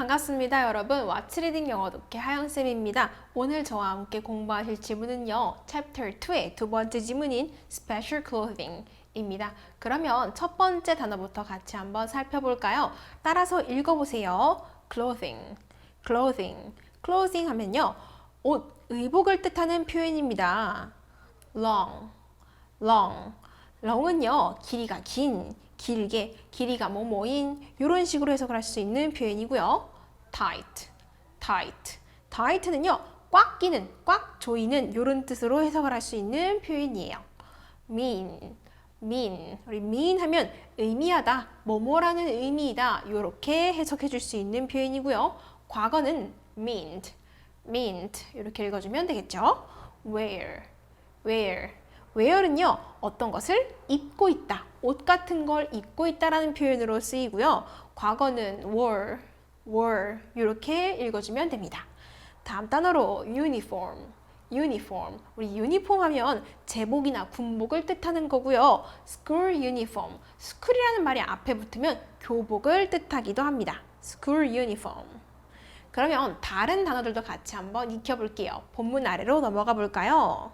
반갑습니다, 여러분. 왓츠리딩 영어 독해 하영쌤입니다. 오늘 저와 함께 공부하실 지문은요, Chapter 2의 두 번째 지문인 Special Clothing입니다. 그러면 첫 번째 단어부터 같이 한번 살펴볼까요? 따라서 읽어보세요. Clothing, clothing, clothing 하면요, 옷, 의복을 뜻하는 표현입니다. long, long, long은요, 길이가 긴, 길게, 길이가 뭐뭐인 이런 식으로 해석을 할 수 있는 표현이고요. Tight, tight, tight는요, 꽉 끼는, 꽉 조이는 이런 뜻으로 해석을 할 수 있는 표현이에요. mean, mean, 우리 mean 하면 의미하다, 뭐뭐라는 의미이다 이렇게 해석해 줄 수 있는 표현이고요. 과거는 meant, meant 이렇게 읽어주면 되겠죠. wear, wear, wear은요 어떤 것을 입고 있다, 옷 같은 걸 입고 있다라는 표현으로 쓰이고요. 과거는 wore, wore 이렇게 읽어주면 됩니다. 다음 단어로 uniform, uniform. 우리 유니폼 하면 제복이나 군복을 뜻하는 거고요. school uniform, school이라는 말이 앞에 붙으면 교복을 뜻하기도 합니다. school uniform. 그러면 다른 단어들도 같이 한번 익혀볼게요. 본문 아래로 넘어가 볼까요?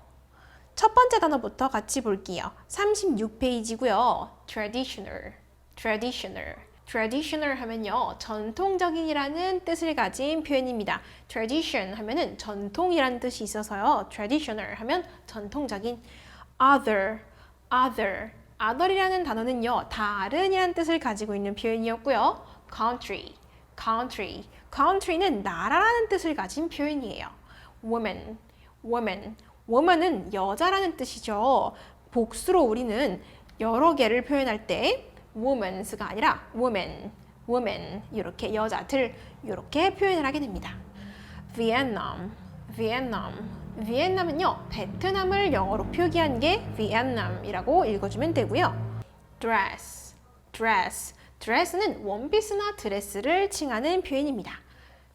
첫 번째 단어부터 같이 볼게요. 36페이지고요. traditional, traditional. Traditional 하면요. 전통적인이라는 뜻을 가진 표현입니다. tradition 하면은 전통이라는 뜻이 있어서요. traditional 하면 전통적인. other, other. other이라는 단어는요. 다른이라는 뜻을 가지고 있는 표현이었고요. country, country. country는 나라라는 뜻을 가진 표현이에요. woman, woman. woman은 여자라는 뜻이죠. 복수로 우리는 여러 개를 표현할 때 womens가 아니라 woman, woman 이렇게 여자들 이렇게 표현을 하게 됩니다. Vietnam, Vietnam, Vietnam은요 베트남을 영어로 표기한 게 Vietnam이라고 읽어주면 되고요. Dress, dress, dress는 원피스나 드레스를 칭하는 표현입니다.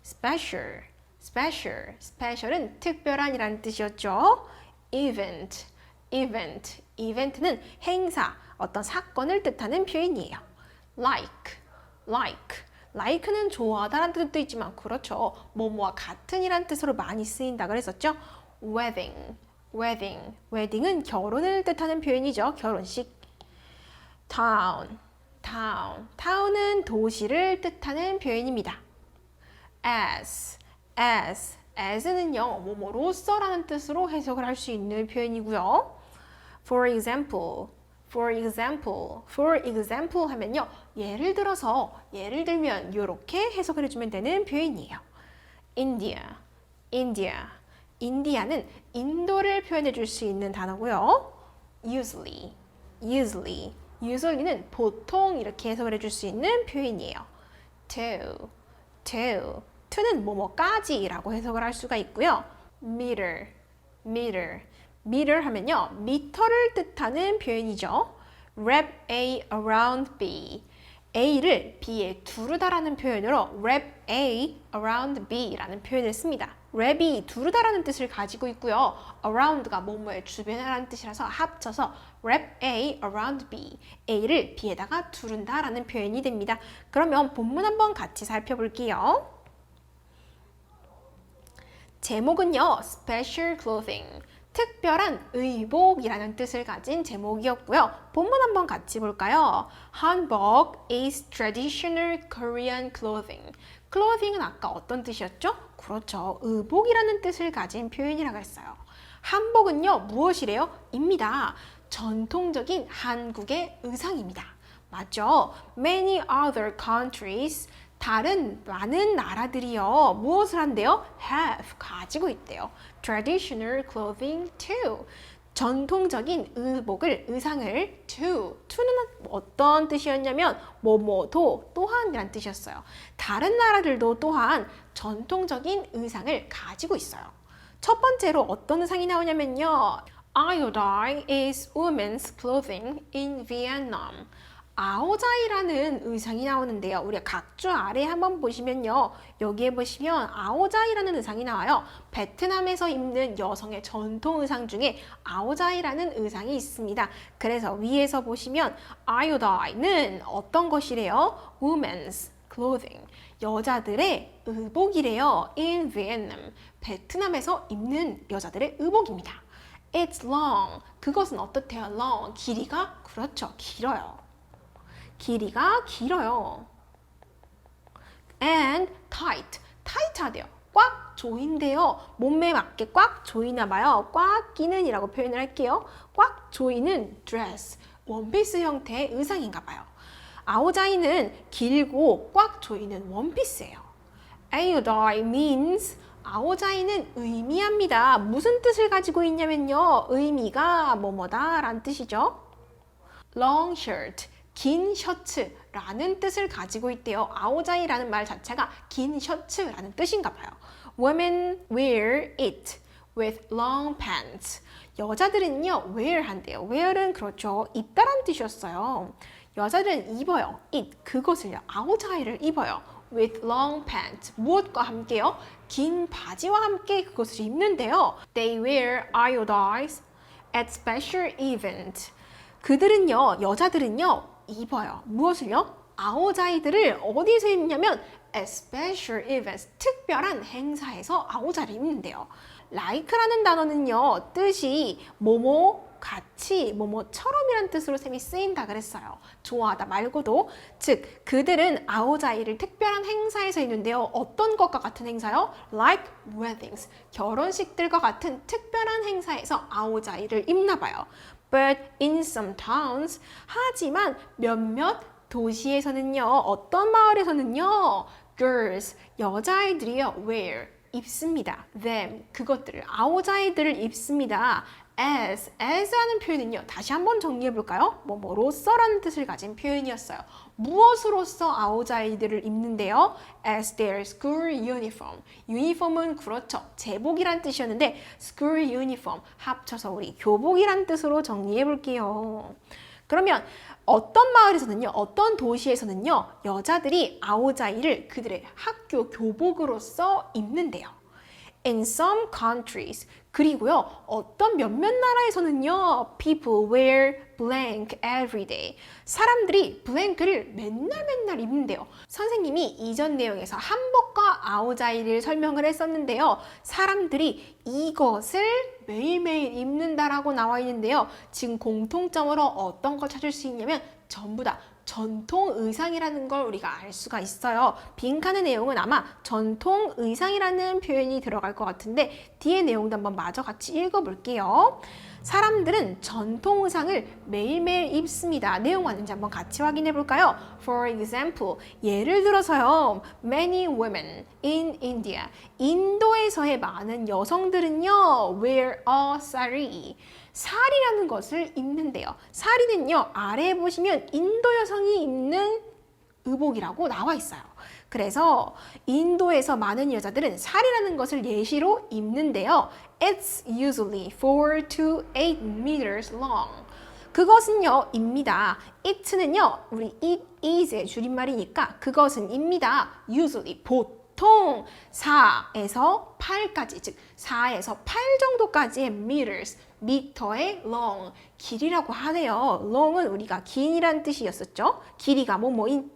Special, special, special은 특별한이라는 뜻이었죠. Event, event, event는 행사, 어떤 사건을 뜻하는 표현이에요. Like, like, like는 좋아하다라는 뜻도 있지만 그렇죠. 뭐뭐와 같은이라는 뜻으로 많이 쓰인다 그랬었죠. Wedding, wedding, wedding은 결혼을 뜻하는 표현이죠. 결혼식. Town, town, town은 도시를 뜻하는 표현입니다. as, as, as는요, 뭐뭐로서라는 뜻으로 해석을 할 수 있는 표현이고요. For example, for example, for example 하면요, 예를 들어서, 예를 들면 이렇게 해석을 해주면 되는 표현이에요. India, India, 인디아는 인도를 표현해 줄 수 있는 단어고요. Usually, usually, usually는 보통 이렇게 해석을 해줄 수 있는 표현이에요. To, to, to는 뭐뭐까지라고 해석을 할 수가 있고요. meter, meter, meter 하면요 미터를 뜻하는 표현이죠. wrap A around B, A를 B에 두르다라는 표현으로 wrap A around B라는 표현을 씁니다. wrap이 두르다라는 뜻을 가지고 있고요. around가 뭐뭐의 주변이라는 뜻이라서 합쳐서 wrap A around B, A를 B에다가 두른다라는 표현이 됩니다. 그러면 본문 한번 같이 살펴볼게요. 제목은요, special clothing, 특별한 의복이라는 뜻을 가진 제목이었고요. 본문 한번 같이 볼까요? 한복 is traditional Korean clothing. clothing은 아까 어떤 뜻이었죠? 그렇죠. 의복이라는 뜻을 가진 표현이라고 했어요. 한복은요, 무엇이래요? 입니다. 전통적인 한국의 의상입니다. 맞죠? Many other countries 다른 많은 나라들이요 무엇을 한대요? have 가지고 있대요. Traditional clothing too. 전통적인 의복을 의상을 to to는 어떤 뜻이었냐면 뭐뭐도 또한이란 뜻이었어요. 다른 나라들도 또한 전통적인 의상을 가지고 있어요. 첫 번째로 어떤 의상이 나오냐면요. Iodine is women's clothing in Vietnam. 아오자이라는 의상이 나오는데요. 우리가 각주 아래 한번 보시면요. 여기에 보시면 아오자이라는 의상이 나와요. 베트남에서 입는 여성의 전통 의상 중에 아오자이라는 의상이 있습니다. 그래서 위에서 보시면 아오다이는 어떤 것이래요? women's clothing. 여자들의 의복이래요. in Vietnam. 베트남에서 입는 여자들의 의복입니다. It's long. 그것은 어떻대요? long. 길이가 그렇죠. 길어요. 길이가 길어요. and tight. 타이트하대요. 꽉 조인데요. 몸매에 맞게 꽉 조이나 봐요. 꽉 끼는 이라고 표현을 할게요. 꽉 조이는 dress. 원피스 형태의 의상인가 봐요. 아오자이는 길고 꽉 조이는 원피스예요. 아오자이 means 아오자이는 의미합니다. 무슨 뜻을 가지고 있냐면요. 의미가 뭐뭐다 라는 뜻이죠. long shirt, 긴 셔츠라는 뜻을 가지고 있대요. 아오자이라는 말 자체가 긴 셔츠라는 뜻인가 봐요. Women wear it with long pants. 여자들은요, wear 한대요. wear은 그렇죠. 입다란 뜻이었어요. 여자들은 입어요. it, 그것을요. 아오자이를 입어요. with long pants. 무엇과 함께요? 긴 바지와 함께 그것을 입는데요. They wear iodines at special event. 그들은요, 여자들은요, 입어요. 무엇을요? 아오자이들을 어디서 입냐면 special events, 특별한 행사에서 아오자를 입는데요. like라는 단어는요, 뜻이 뭐뭐 같이 뭐뭐처럼이란 뜻으로 셈이 쓰인다 그랬어요. 좋아하다 말고도 즉 그들은 아오자이를 특별한 행사에서 입는데요. 어떤 것과 같은 행사요? Like weddings 결혼식들과 같은 특별한 행사에서 아오자이를 입나 봐요. But in some towns 하지만 몇몇 도시에서는요. 어떤 마을에서는요. Girls 여자아이들이요. wear 입습니다. them 그것들을 아오자이들을 입습니다. As as라는 표현은요. 다시 한번 정리해 볼까요? 뭐 뭐로서라는 뜻을 가진 표현이었어요. 무엇으로서 아오자이들을 입는데요? as their school uniform. 유니폼은 그렇죠. 제복이란 뜻이었는데 school uniform 합쳐서 우리 교복이란 뜻으로 정리해 볼게요. 그러면 어떤 마을에서는요, 어떤 도시에서는요, 여자들이 아오자이를 그들의 학교 교복으로서 입는데요. In some countries, 그리고요, 어떤 몇몇 나라에서는요, people wear blank every day. 사람들이 블랭크를 맨날 맨날 입는데요. 선생님이 이전 내용에서 한복과 아오자이를 설명을 했었는데요. 사람들이 이것을 매일매일 입는다라고 나와 있는데요. 지금 공통점으로 어떤 걸 찾을 수 있냐면 전부 다 전통 의상이라는 걸 우리가 알 수가 있어요. 빈칸의 내용은 아마 전통 의상이라는 표현이 들어갈 것 같은데 뒤에 내용도 한번 마저 같이 읽어볼게요. 사람들은 전통 의상을 매일매일 입습니다. 내용 맞는지 한번 같이 확인해 볼까요? For example, 예를 들어서요. Many women in India. 인도에서의 많은 여성들은요. wear a sari. 사리라는 것을 입는데요. 사리는요. 아래에 보시면 인도 여성이 입는 의복이라고 나와 있어요. 그래서 인도에서 많은 여자들은 사리라는 것을 예시로 입는데요. It's usually 4 to 8 meters long. 그것은요, 입니다. it는요, 우리 it is의 줄임말이니까 그것은 입니다. usually, 보통 4에서 8까지, 즉 4에서 8 정도까지의 meters, 미터의 long, 길이라고 하네요. long은 우리가 긴이란 뜻이었었죠. 길이가 뭐뭐인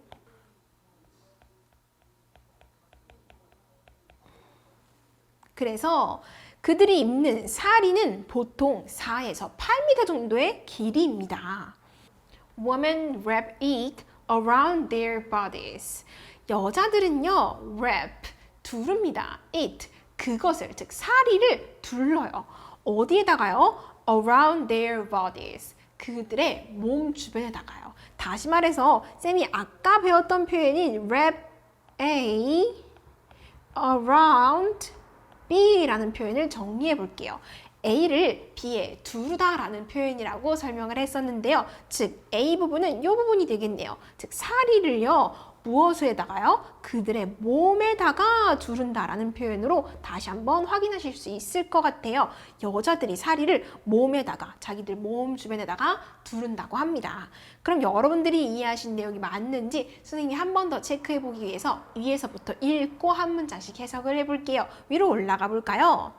그래서 그들이 입는 사리는 보통 4에서 8m 정도의 길이입니다. Women wrap it around their bodies. 여자들은요, wrap, 두릅니다. it, 그것을, 즉 사리를 둘러요. 어디에다가요? around their bodies. 그들의 몸 주변에다가요. 다시 말해서 쌤이 아까 배웠던 표현인 wrap a around B라는 표현을 정리해 볼게요. A를 B에 두르다라는 표현이라고 설명을 했었는데요. 즉 A 부분은 이 부분이 되겠네요. 즉 사리를요. 무엇에다가요? 그들의 몸에다가 두른다라는 표현으로 다시 한번 확인하실 수 있을 것 같아요. 여자들이 사리를 몸에다가 자기들 몸 주변에다가 두른다고 합니다. 그럼 여러분들이 이해하신 내용이 맞는지 선생님이 한 번 더 체크해 보기 위해서 위에서부터 읽고 한 문장씩 해석을 해 볼게요. 위로 올라가 볼까요?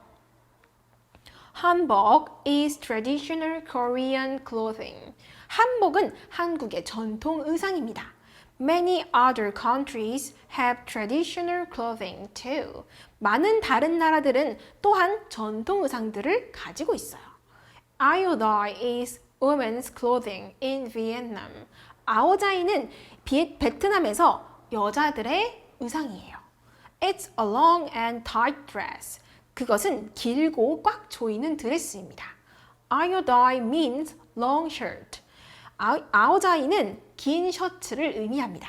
한복 is traditional Korean clothing. 한복은 한국의 전통 의상입니다. Many other countries have traditional clothing too. 많은 다른 나라들은 또한 전통 의상들을 가지고 있어요. Iodine is women's clothing in Vietnam. 아오자이는 비, 베트남에서 여자들의 의상이에요. It's a long and tight dress. 그것은 길고 꽉 조이는 드레스입니다. Iodine means long shirt. 아, 아오자이는 긴 셔츠를 의미합니다.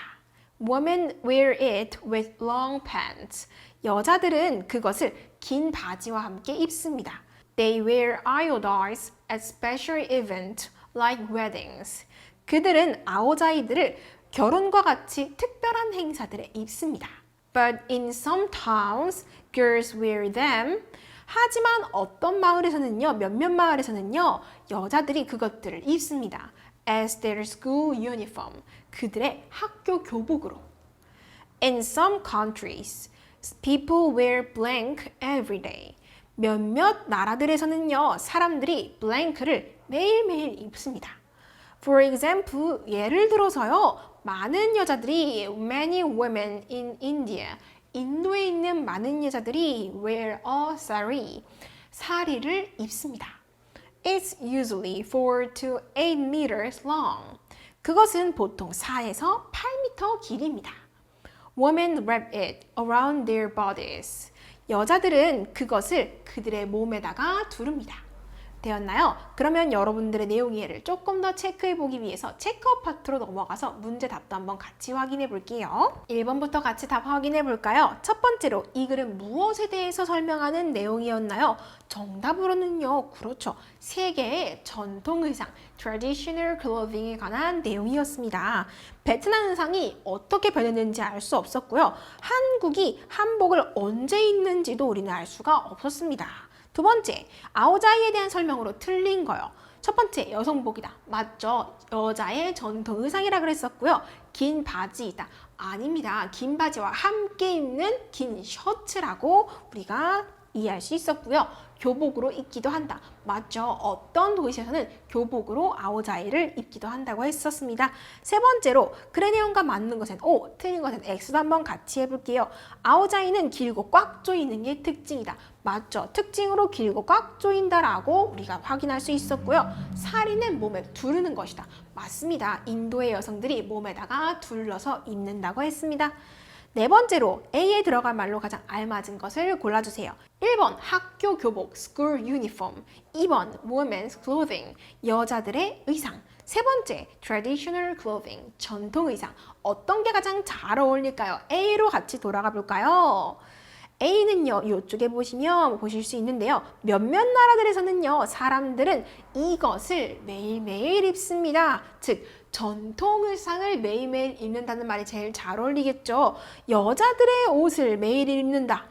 Women wear it with long pants. 여자들은 그것을 긴 바지와 함께 입습니다. They wear iodines at special events like weddings. 그들은 아오자이들을 결혼과 같이 특별한 행사들에 입습니다. But in some towns, girls wear them. 하지만 어떤 마을에서는요, 몇몇 마을에서는요, 여자들이 그것들을 입습니다. As their school uniform. 그들의 학교 교복으로. In some countries, people wear blank every day. 몇몇 나라들에서는요, 사람들이 블랭크를 매일매일 입습니다. For example, 예를 들어서요, 많은 여자들이 many women in India, 인도에 있는 많은 여자들이 wear a sari, 사리를 입습니다. It's usually 4 to 8 meters long. 그것은 보통 4에서 8m 길입니다. Women wrap it around their bodies. 여자들은 그것을 그들의 몸에다가 두릅니다. 되었나요? 그러면 여러분들의 내용 이해를 조금 더 체크해 보기 위해서 체크업 파트로 넘어가서 문제 답도 한번 같이 확인해 볼게요. 1번부터 같이 답 확인해 볼까요? 첫 번째로 이 글은 무엇에 대해서 설명하는 내용이었나요? 정답으로는요, 그렇죠. 세계의 전통 의상, traditional clothing에 관한 내용이었습니다. 베트남 의상이 어떻게 변했는지 알 수 없었고요. 한국이 한복을 언제 입는지도 우리는 알 수가 없었습니다. 두 번째, 아오자이에 대한 설명으로 틀린 거요. 첫 번째, 여성복이다. 맞죠? 여자의 전통 의상이라 그랬었고요. 긴 바지이다. 아닙니다. 긴 바지와 함께 입는 긴 셔츠라고 우리가 이해할 수 있었고요. 교복으로 입기도 한다. 맞죠? 어떤 도시에서는 교복으로 아오자이를 입기도 한다고 했었습니다. 세 번째로 내용과 맞는 것은 O, 틀린 것은 X도 한번 같이 해볼게요. 아오자이는 길고 꽉 조이는 게 특징이다. 맞죠? 특징으로 길고 꽉 조인다라고 우리가 확인할 수 있었고요. 사리는 몸에 두르는 것이다. 맞습니다. 인도의 여성들이 몸에다가 둘러서 입는다고 했습니다. 네 번째로 A에 들어갈 말로 가장 알맞은 것을 골라주세요. 1번 학교 교복 school uniform 2번 women's clothing 여자들의 의상 세 번째 traditional clothing 전통 의상 어떤 게 가장 잘 어울릴까요? A로 같이 돌아가 볼까요? A는요, 이쪽에 보시면 보실 수 있는데요. 몇몇 나라들에서는요, 사람들은 이것을 매일매일 입습니다. 즉, 전통 의상을 매일매일 입는다는 말이 제일 잘 어울리겠죠. 여자들의 옷을 매일 입는다.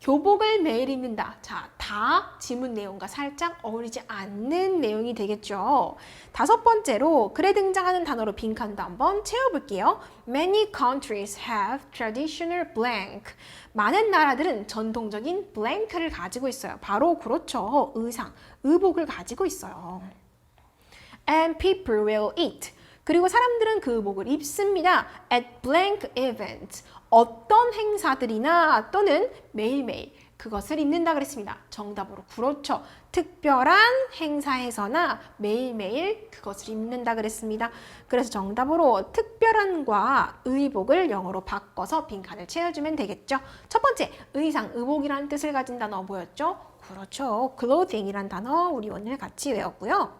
교복을 매일 입는다. 자, 다 지문 내용과 살짝 어울리지 않는 내용이 되겠죠. 다섯 번째로 글에 등장하는 단어로 빈칸도 한번 채워볼게요. Many countries have traditional blank. 많은 나라들은 전통적인 blank를 가지고 있어요. 바로 그렇죠. 의상, 의복을 가지고 있어요. And people will eat. 그리고 사람들은 그 의복을 입습니다. At blank events. 어떤 행사들이나 또는 매일매일 그것을 입는다 그랬습니다. 정답으로 그렇죠. 특별한 행사에서나 매일매일 그것을 입는다 그랬습니다. 그래서 정답으로 특별한과 의복을 영어로 바꿔서 빈칸을 채워주면 되겠죠. 첫 번째, 의상, 의복이라는 뜻을 가진 단어 뭐였죠? 그렇죠. clothing이란 단어 우리 오늘 같이 외웠고요.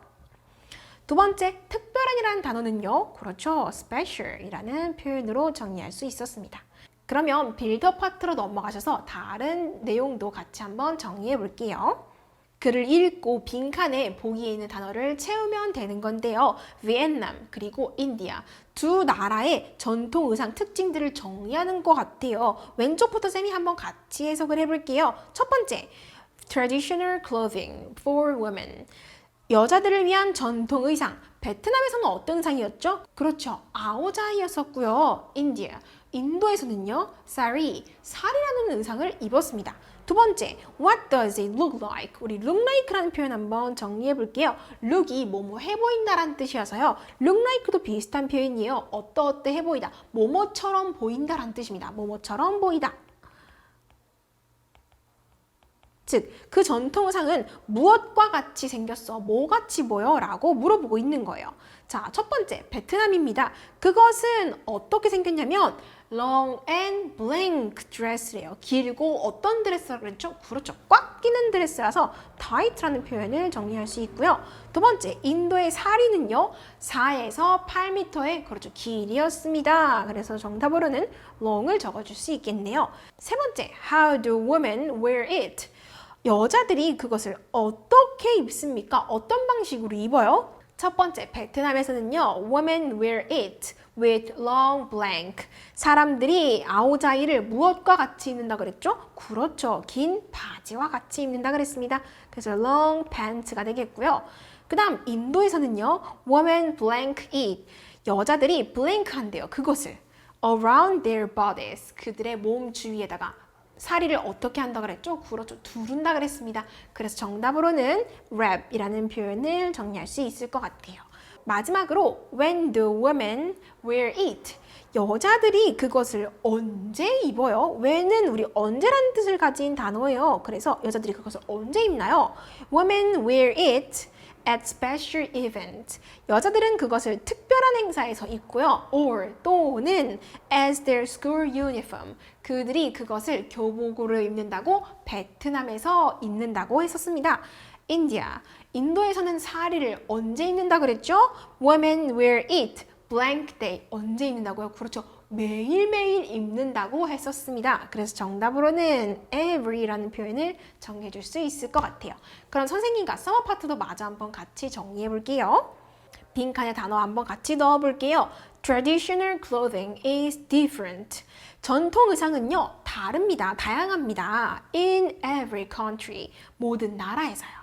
두 번째, 특별한이라는 단어는요. 그렇죠. special이라는 표현으로 정리할 수 있었습니다. 그러면 빌더 파트로 넘어가셔서 다른 내용도 같이 한번 정리해 볼게요. 글을 읽고 빈칸에 보기에 있는 단어를 채우면 되는 건데요. 베트남 그리고 인디아 두 나라의 전통 의상 특징들을 정리하는 것 같아요. 왼쪽부터 쌤이 한번 같이 해석을 해볼게요. 첫 번째, traditional clothing for women. 여자들을 위한 전통 의상. 베트남에서는 어떤 의상이었죠? 그렇죠. 아오자이였었고요. 인디아. 인도에서는요, sari, 살이라는 의상을 입었습니다. 두 번째, what does it look like? 우리 look like라는 표현 한번 정리해 볼게요. look이 뭐뭐 해 보인다라는 뜻이어서요. look like도 비슷한 표현이에요. 어떠어떠해 보이다. 뭐뭐처럼 보인다라는 뜻입니다. 뭐뭐처럼 보이다. 즉, 그 전통 의상은 무엇과 같이 생겼어? 뭐 같이 보여? 라고 물어보고 있는 거예요. 자, 첫 번째, 베트남입니다. 그것은 어떻게 생겼냐면, long and blank dress래요. 길고 어떤 드레스라고 그랬죠? 그렇죠. 꽉 끼는 드레스라서 tight라는 표현을 정리할 수 있고요. 두 번째, 인도의 사리는요, 4에서 8m의 그렇죠. 길이었습니다. 그래서 정답으로는 long을 적어줄 수 있겠네요. 세 번째, how do women wear it? 여자들이 그것을 어떻게 입습니까? 어떤 방식으로 입어요? 첫 번째, 베트남에서는요, women wear it with long blank. 사람들이 아오자이를 무엇과 같이 입는다 그랬죠? 그렇죠. 긴 바지와 같이 입는다 그랬습니다. 그래서 long pants가 되겠고요. 그 다음, 인도에서는요, women blank it. 여자들이 blank 한대요. 그것을. around their bodies. 그들의 몸 주위에다가 사리를 어떻게 한다 그랬죠? 그렇죠. 두른다 그랬습니다. 그래서 정답으로는 wrap이라는 표현을 정리할 수 있을 것 같아요. 마지막으로 when the women wear it 여자들이 그것을 언제 입어요? when은 우리 언제라는 뜻을 가진 단어예요. 그래서 여자들이 그것을 언제 입나요? women wear it at special event. 여자들은 그것을 특별한 행사에서 입고요. or 또는 as their school uniform. 그들이 그것을 교복으로 입는다고 베트남에서 입는다고 했었습니다. 인디아. 인도에서는 사리를 언제 입는다 그랬죠? Women wear it blank day. 언제 입는다고요? 그렇죠. 매일매일 입는다고 했었습니다. 그래서 정답으로는 every라는 표현을 정리해 줄 수 있을 것 같아요. 그럼 선생님과 서머 파트도 마저 한번 같이 정리해 볼게요. 빈칸에 단어 한번 같이 넣어 볼게요. Traditional clothing is different. 전통 의상은요, 다릅니다. 다양합니다. In every country. 모든 나라에서요.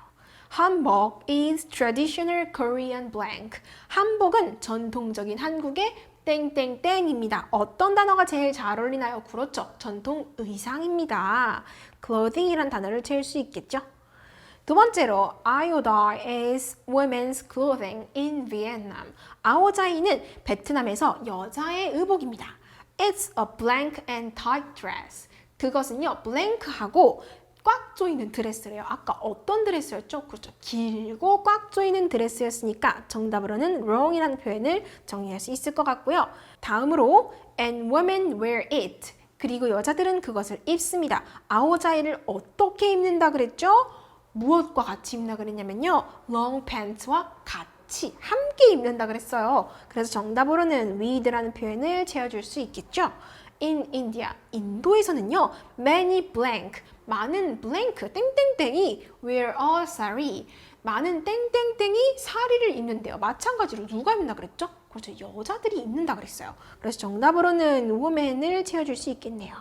한복 is traditional Korean blank. 한복은 전통적인 한국의 땡땡땡입니다. 어떤 단어가 제일 잘 어울리나요? 그렇죠. 전통 의상입니다. clothing이란 단어를 채울 수 있겠죠? 두 번째로, 아오다이 is women's clothing in Vietnam. 아오자이는 베트남에서 여자의 의복입니다. It's a blank and tight dress. 그것은요, blank하고 꽉 조이는 드레스래요. 아까 어떤 드레스였죠? 그렇죠. 길고 꽉 조이는 드레스였으니까 정답으로는 wrong이라는 표현을 정리할 수 있을 것 같고요. 다음으로 and women wear it. 그리고 여자들은 그것을 입습니다. 아오자이를 어떻게 입는다 그랬죠? 무엇과 같이 입나 그랬냐면요. long pants와 같이 함께 입는다 그랬어요. 그래서 정답으로는 with라는 표현을 채워줄 수 있겠죠. In India, 인도에서는요, many blank, 많은 blank, 땡땡땡이 wear a sari, 많은 땡땡땡이 사리를 입는데요. 마찬가지로 누가 입는다 그랬죠? 그렇죠, 여자들이 입는다 그랬어요. 그래서 정답으로는 woman을 채워줄 수 있겠네요.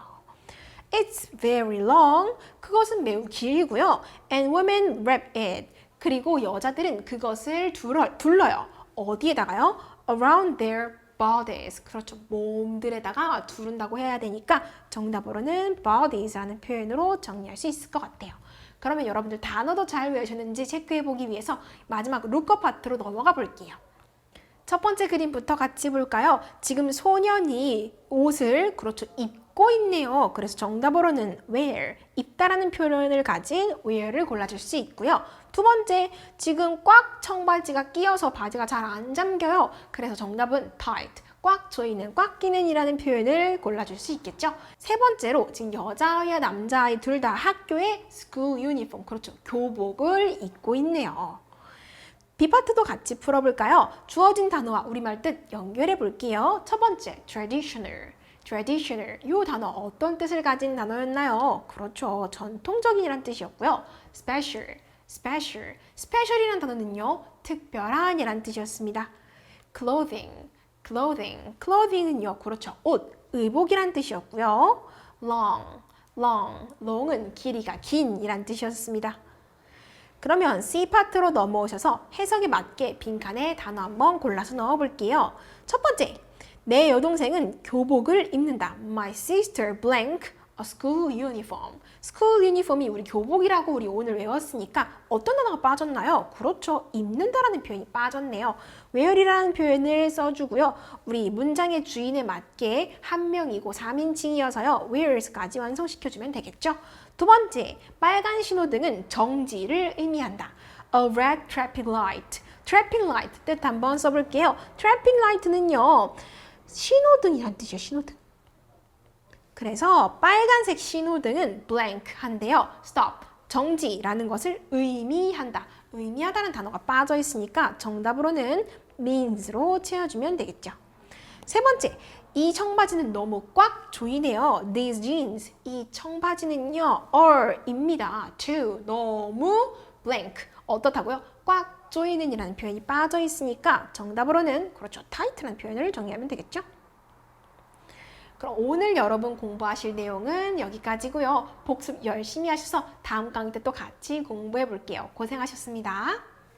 It's very long. 그것은 매우 길고요. And women wrap it. 그리고 여자들은 그것을 둘러, 둘러요. 어디에다가요? Around their bodies. 그렇죠. 몸들에다가 두른다고 해야 되니까 정답으로는 bodies라는 표현으로 정리할 수 있을 것 같아요. 그러면 여러분들 단어도 잘 외우셨는지 체크해 보기 위해서 마지막 룩업 파트로 넘어가 볼게요. 첫 번째 그림부터 같이 볼까요? 지금 소년이 옷을 그렇죠 입고 있네요. 그래서 정답으로는 wear 입다라는 표현을 가진 wear를 골라줄 수 있고요. 두 번째 지금 꽉 청바지가 끼어서 바지가 잘 안 잠겨요. 그래서 정답은 tight 꽉 조이는 꽉 끼는 이라는 표현을 골라줄 수 있겠죠. 세 번째로 지금 여자아이와 남자아이 둘 다 학교에 school uniform 그렇죠 교복을 입고 있네요. B파트도 같이 풀어볼까요? 주어진 단어와 우리말 뜻 연결해 볼게요. 첫 번째, traditional. Traditional. 이 단어 어떤 뜻을 가진 단어였나요? 그렇죠. 전통적인이란 뜻이었고요. special. special. special이란 단어는요, 특별한이란 뜻이었습니다. clothing. clothing. clothing은요, 그렇죠. 옷, 의복이란 뜻이었고요. long. long. long은 길이가 긴이란 뜻이었습니다. 그러면 C 파트로 넘어오셔서 해석에 맞게 빈칸에 단어 한번 골라서 넣어 볼게요. 첫 번째, 내 여동생은 교복을 입는다. My sister blank a school uniform. school uniform이 우리 교복이라고 우리 오늘 외웠으니까 어떤 단어가 빠졌나요? 그렇죠. 입는다라는 표현이 빠졌네요. wear이라는 표현을 써주고요. 우리 문장의 주인에 맞게 한 명이고 3인칭이어서요. wears까지 완성시켜주면 되겠죠. 두 번째, 빨간 신호등은 정지를 의미한다. A red traffic light. traffic light 뜻 한번 써볼게요. traffic light는요. 신호등이란 뜻이에요. 신호등. 그래서 빨간색 신호등은 blank 한데요. stop, 정지라는 것을 의미한다. 의미하다는 단어가 빠져 있으니까 정답으로는 means로 채워주면 되겠죠. 세 번째, 이 청바지는 너무 꽉 조이네요. These jeans, 이 청바지는요, are입니다. too, 너무 blank. 어떻다고요? 꽉 조이는 이라는 표현이 빠져 있으니까 정답으로는 그렇죠. tight라는 표현을 정리하면 되겠죠. 그럼 오늘 여러분 공부하실 내용은 여기까지고요. 복습 열심히 하셔서 다음 강의 때 또 같이 공부해 볼게요. 고생하셨습니다.